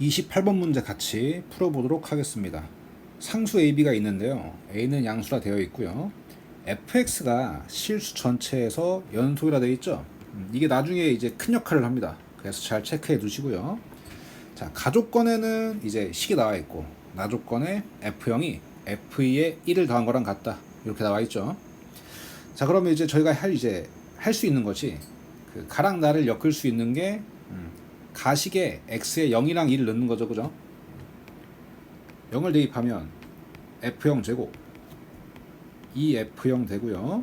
28번 문제 같이 풀어보도록 하겠습니다. 상수 AB가 있는데요. A는 양수라 되어 있고요. fx가 실수 전체에서 연속이라 되어 있죠. 음, 이게 나중에 이제 큰 역할을 합니다. 그래서 잘 체크해 두시고요. 자, 가족권에는 이제 식이 나와 있고 나족권에 F형이 F의 1을 더한 거랑 같다. 이렇게 나와 있죠. 자, 그러면 이제 저희가 할 이제 할 수 있는 것이 그 가랑 나를 엮을 수 있는 게 음, 가식에 x에 0이랑 2를 넣는 거죠. 그죠? 0을 대입하면 f0 제곱 2f0 되고요.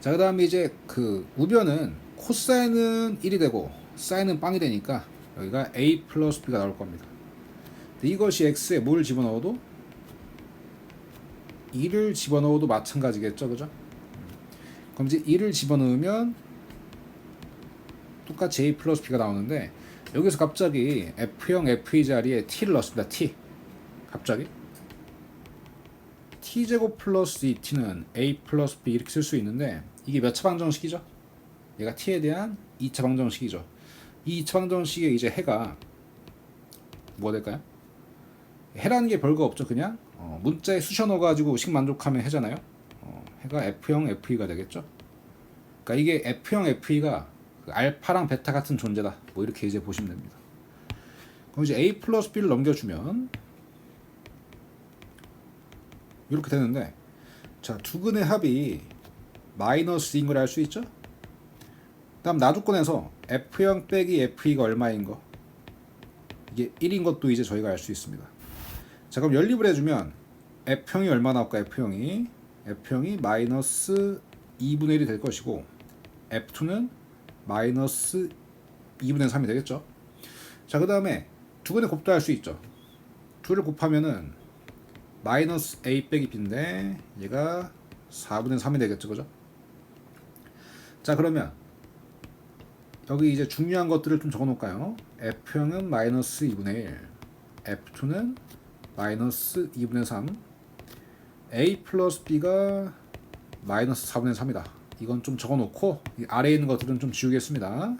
자, 그다음에 이제 그 우변은 코사인은 1이 되고 사인은 빵이 되니까 여기가 a 플러스 b가 나올 겁니다. 이것이 x에 뭘 집어넣어도 2를 집어넣어도 마찬가지겠죠. 그죠? 그럼 이제 1을 집어넣으면 똑같이 a 플러스 b가 나오는데 여기서 갑자기 f형 f 자리에 t를 넣습니다. t 갑자기 t 제곱 플러스 2t는 a 플러스 b 이렇게 쓸 수 있는데 이게 몇 차 방정식이죠? 얘가 t에 대한 2차 방정식이죠. 이 2차 방정식의 이제 해가 뭐 될까요? 해라는 게 별거 없죠. 그냥 어, 문자에 쑤셔 넣어가지고 식 만족하면 해잖아요. 어, 해가 f형 fe가 되겠죠. 그러니까 이게 f형 fe가 그 알파랑 베타 같은 존재다. 뭐 이렇게 이제 보시면 됩니다. 그럼 이제 a 플러스 b를 넘겨주면 이렇게 되는데 자 두근의 합이 마이너스인 걸 알 수 있죠? 다음 나조건에서 f형 빼기 fe가 얼마인 거 이게 1인 것도 이제 저희가 알 수 있습니다. 자 그럼 연립을 해주면 f형이 얼마 나올까 f형이 f형이 마이너스 2분의 1이 될 것이고 f2는 마이너스 2분의 3이 되겠죠. 자, 그 다음에 두 번의 곱도 할 수 있죠. 둘을 곱하면은 마이너스 a 빼기 b인데 얘가 4분의 3이 되겠죠, 그죠? 자, 그러면 여기 이제 중요한 것들을 좀 적어 놓을까요? f형은 마이너스 2분의 1, f2는 마이너스 2분의 3, a 플러스 b가 마이너스 4분의 3이다. 이건 좀 적어놓고 이 아래에 있는 것들은 좀 지우겠습니다.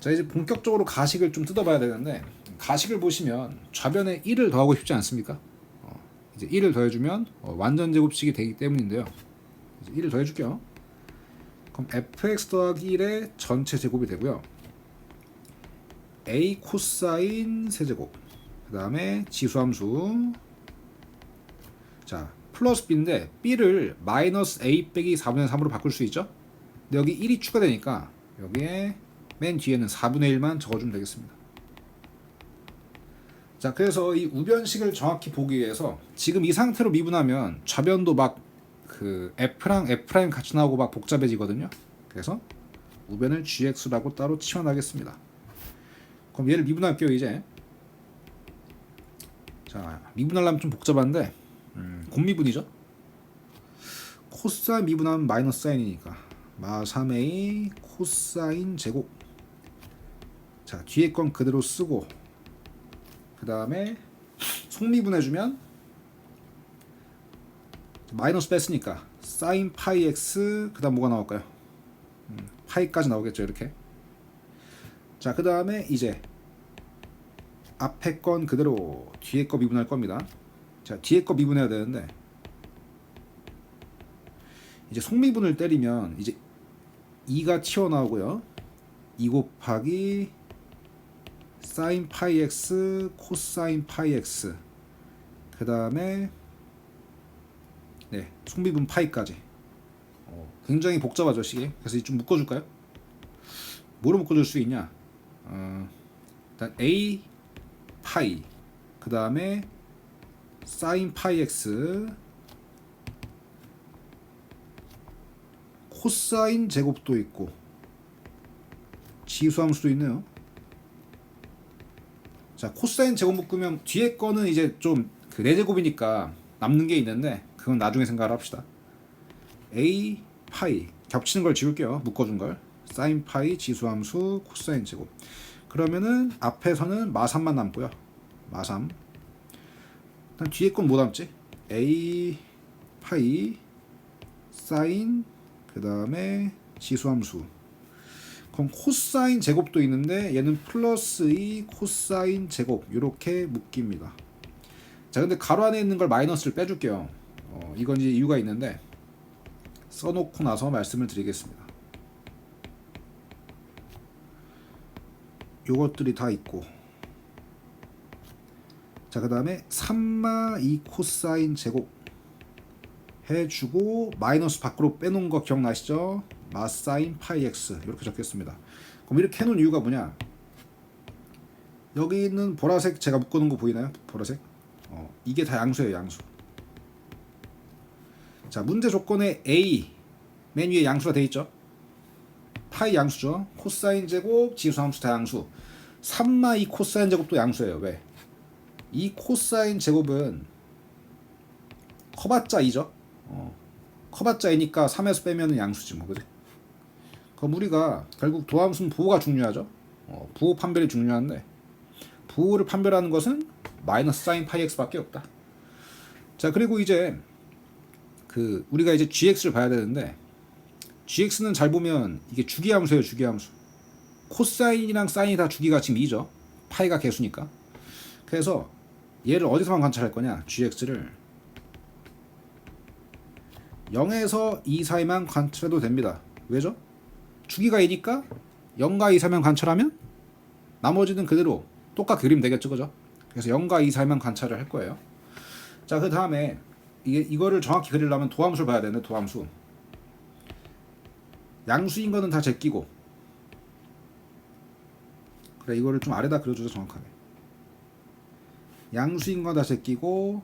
자 이제 본격적으로 가식을 좀 뜯어봐야 되는데 가식을 보시면 좌변에 1을 더하고 싶지 않습니까? 어, 이제 1을 더해주면 어, 완전 제곱식이 되기 때문인데요. 이제 1을 더해줄게요. 그럼 fx 더하기 1의 전체 제곱이 되고요. a 코사인 세제곱 그 다음에 지수함수 자 플러스 b인데 b를 마이너스 a 빼기 4분의 3으로 바꿀 수 있죠? 근데 여기 1이 추가되니까 여기에 맨 뒤에는 4분의 1만 적어주면 되겠습니다. 자 그래서 이 우변식을 정확히 보기 위해서 지금 이 상태로 미분하면 좌변도 막 그 f랑 f' 같이 나오고 막 복잡해지거든요. 그래서 우변을 gx라고 따로 치환하겠습니다. 그럼 얘를 미분할게요 이제. 자 미분하려면 좀 복잡한데 음, 곱미분이죠? 코사인 미분하면 마이너스 사인이니까. 마 3a 코사인 제곱. 자 뒤에 건 그대로 쓰고 그 다음에 속미분해주면 마이너스 뺐으니까 사인 파이 x 그 다음 뭐가 나올까요? 음, 파이까지 나오겠죠 이렇게. 자 그 다음에 이제 앞에 건 그대로 뒤에 거 미분할 겁니다 자 뒤에 거 미분해야 되는데. 이제 속미분을 때리면 이제 2가 튀어나오고요. 2 곱하기 사인 파이 x 코사인 파이 x. 그 다음에 네 속미분 파이까지. 어, 굉장히 복잡하죠 시계. 그래서 좀 묶어줄까요? 뭐로 묶어줄 수 있냐? 어, 일단 a 파이 그 다음에 사인 파이 x 코사인 제곱도 있고 지수함수도 있네요. 자 코사인 제곱 묶으면 뒤에 거는 이제 좀그 4제곱이니까 남는 게 있는데 그건 나중에 생각을 합시다. a 파이 겹치는 걸 지울게요. 묶어준 걸 사인 파이 지수함수 코사인 제곱 그러면은 앞에서는 마삼만 남고요. 마삼 일단 뒤에 건 뭐 남지? a 파이 사인 그 다음에 지수함수 그럼 코사인 제곱도 있는데 얘는 플러스 2 코사인 제곱 이렇게 묶입니다. 자 근데 가로 안에 있는 걸 마이너스를 빼줄게요. 어, 이건 이제 이유가 있는데 써놓고 나서 말씀을 드리겠습니다. 요것들이 다 있고 자 그 다음에 3마 2 코사인 제곱 해주고 마이너스 밖으로 빼놓은 거 기억나시죠? 마사인 파이 x 이렇게 적겠습니다. 그럼 이렇게 해놓은 이유가 뭐냐? 여기 있는 보라색 제가 묶어놓은 거 보이나요? 보라색? 어, 이게 다 양수예요, 양수. 자, 문제 조건에 a 맨 위에 양수가 돼 있죠? 파이 양수죠. 코사인 제곱, 지수 함수 다 양수. 3마 2 코사인 제곱도 양수예요. 왜? 이 코사인 제곱은 커봤자 2죠. 어. 커봤자 2니까 3에서 빼면은 양수지 뭐 그지? 그럼 우리가 결국 도함수는 부호가 중요하죠. 어, 부호 판별이 중요한데 부호를 판별하는 것은 마이너스 사인 파이 x밖에 없다. 자 그리고 이제 그 우리가 이제 gx를 봐야 되는데 gx는 잘 보면 이게 주기함수예요 주기함수. 코사인이랑 사인이 다 주기가 지금 2죠. 파이가 개수니까. 그래서 얘를 어디서만 관찰할 거냐 gx를 0에서 2 사이만 관찰해도 됩니다. 왜죠? 주기가 2니까 0과 2 사이만 관찰하면 나머지는 그대로 똑같게 그리면 되겠죠, 그죠? 그래서 0과 2 사이만 관찰을 할 거예요. 자, 그 다음에 이거를 정확히 그리려면 도함수를 봐야 되는데 도함수. 양수인 거는 다 제끼고. 그래, 이거를 좀 아래다 그려주죠, 정확하게. 양수인 거다 제끼고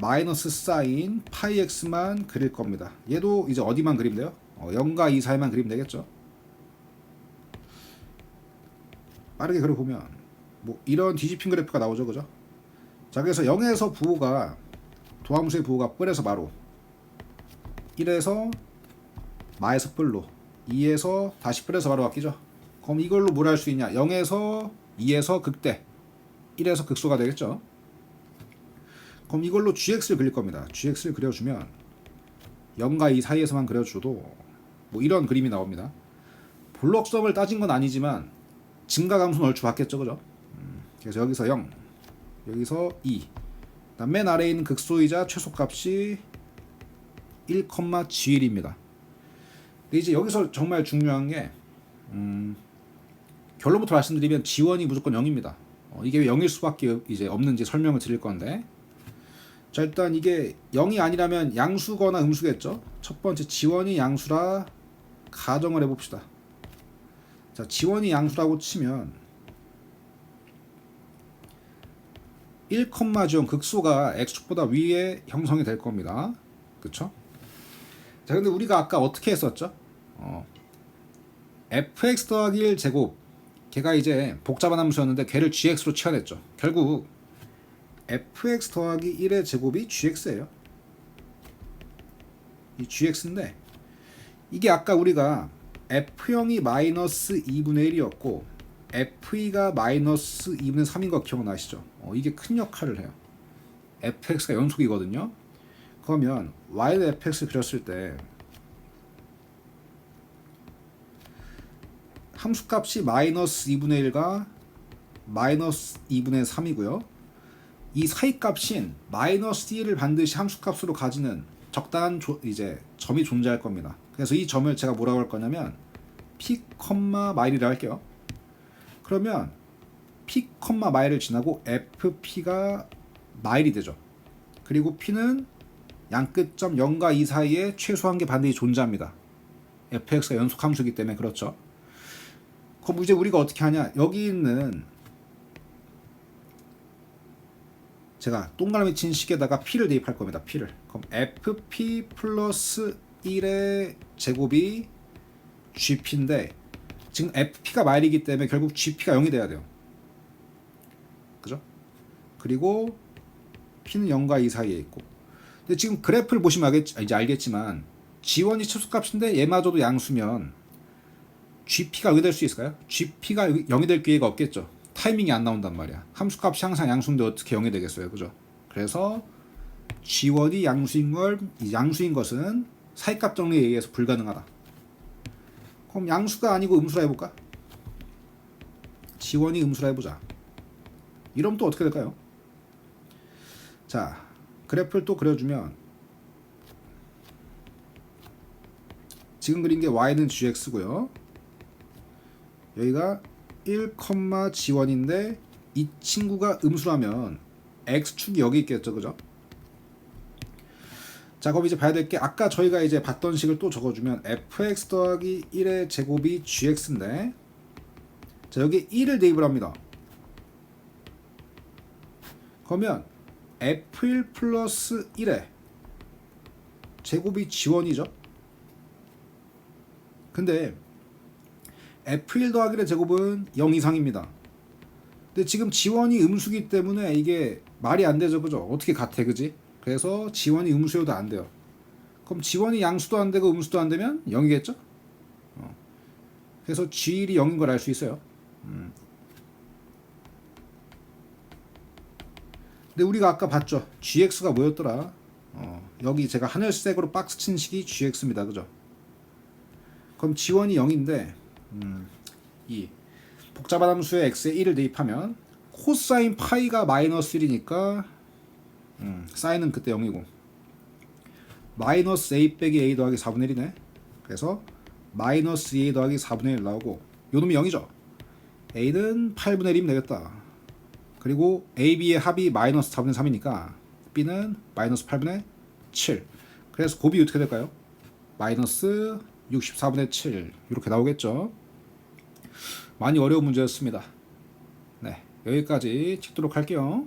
마이너스 사인 파이 x만 그릴 겁니다. 얘도 이제 어디만 그리면 돼요? 어, 0과 2 사이만 그리면 되겠죠. 빠르게 그려보면 뭐 이런 뒤집힌 그래프가 나오죠. 그죠? 자 그래서 0에서 부호가 도함수의 부호가 뿔에서 마로 1에서 마에서 뿔로 2에서 다시 뿔에서 마로 바뀌죠. 그럼 이걸로 뭘 할 수 있냐? 0에서 2에서 극대 1에서 극소가 되겠죠. 그럼 이걸로 gx를 그릴 겁니다. gx를 그려주면 0과 2 사이에서만 그려줘도 뭐 이런 그림이 나옵니다. 볼록성을 따진 건 아니지만 증가감수는 얼추 받겠죠, 그죠? 음, 그래서 여기서 0, 여기서 2, 그다음 맨 아래에 있는 극소이자 최소값이 1,g1입니다. 근데 이제 여기서 정말 중요한 게 음, 결론부터 말씀드리면 지원이 무조건 0입니다. 어, 이게 왜 0일 수밖에 이제 없는지 설명을 드릴 건데. 자 일단 이게 0이 아니라면 양수거나 음수겠죠? 첫 번째 지원이 양수라 가정을 해봅시다. 자 지원이 양수라고 치면 1, 지원 극소가 x축보다 위에 형성이 될 겁니다. 그쵸? 자 근데 우리가 아까 어떻게 했었죠? 어, fx 더하기 1 제곱 걔가 이제 복잡한 함수였는데 걔를 gx로 치환했죠 결국 fx 더하기 1의 제곱이 gx예요. 이 gx인데 이게 아까 우리가 f형이 마이너스 2분의 1이었고 fe가 마이너스 2분의 3인 거 기억나시죠? 어, 이게 큰 역할을 해요. fx가 연속이거든요. 그러면 y는 fx 그렸을 때 함수값이 마이너스 2분의 1과 마이너스 2분의 3이고요. 이 사이 값인 마이너스 d를 반드시 함수값으로 가지는 적당한 조, 이제 점이 존재할 겁니다. 그래서 이 점을 제가 뭐라고 할 거냐면 p, 마일이라 할게요. 그러면 p, 마일을 지나고 fp가 마일이 되죠. 그리고 p는 양끝점 0과 2 사이에 최소한 게 반드시 존재합니다. fx가 연속 함수이기 때문에 그렇죠. 그럼 이제 우리가 어떻게 하냐? 여기 있는 제가 동그라미 친 식에다가 p를 대입할 겁니다. p를. 그럼 fp 플러스 1의 제곱이 gp인데 지금 fp가 마일이기 때문에 결국 gp가 0이 돼야 돼요. 그죠? 그리고 p는 0과 2 사이에 있고 근데 지금 그래프를 보시면 알겠, 이제 알겠지만 지원이 최소값인데 얘마저도 양수면 gp가 어떻게 될수 있을까요? gp가 0이 될 기회가 없겠죠. 타이밍이 안 나온단 말이야. 함수값이 항상 양수인데 어떻게 0이 되겠어요. 그죠? 그래서 지원이 양수인 걸 양수인 것은 사이값 정리에 의해서 불가능하다. 그럼 양수가 아니고 음수라 해볼까? 지원이 음수라 해보자. 이러면 또 어떻게 될까요? 자, 그래프를 또 그려주면 지금 그린 게 y는 gx고요. 여기가 1, 지원인데 이 친구가 음수라면 x축이 여기 있겠죠, 그죠? 자, 그럼 이제 봐야 될 게 아까 저희가 이제 봤던 식을 또 적어주면 fx 더하기 1의 제곱이 gx인데 자 여기 1을 대입을 합니다. 그러면 f1 플러스 1의 제곱이 지원이죠. 근데 f1 더하기 1의 제곱은 0 이상입니다. 근데 지금 지원이 음수기 때문에 이게 말이 안 되죠, 그죠? 어떻게 같아, 그지? 그래서 지원이 음수여도 안 돼요. 그럼 지원이 양수도 안 되고 음수도 안 되면 0이겠죠? 어. 그래서 G1이 0인 걸 알 수 있어요. 음. 근데 우리가 아까 봤죠? GX가 뭐였더라? 어, 여기 제가 하늘색으로 박스 친 식이 GX입니다. 그죠? 그럼 지원이 0인데 음, 이. 복잡한 함수에 x에 1을 대입하면 코사인 파이가 마이너스 1이니까 음, 사인은 그때 0이고 마이너스 a 빼기 a 더하기 4분의 1이네. 그래서 마이너스 2a 더하기 4분의 1 나오고 요 놈이 0이죠. a는 8분의 1이면 되겠다. 그리고 a, b의 합이 마이너스 4분의 3이니까 b는 마이너스 8분의 7 그래서 곱이 어떻게 될까요? 마이너스 64분의 7 이렇게 나오겠죠 많이 어려운 문제였습니다. 네 여기까지 찍도록 할게요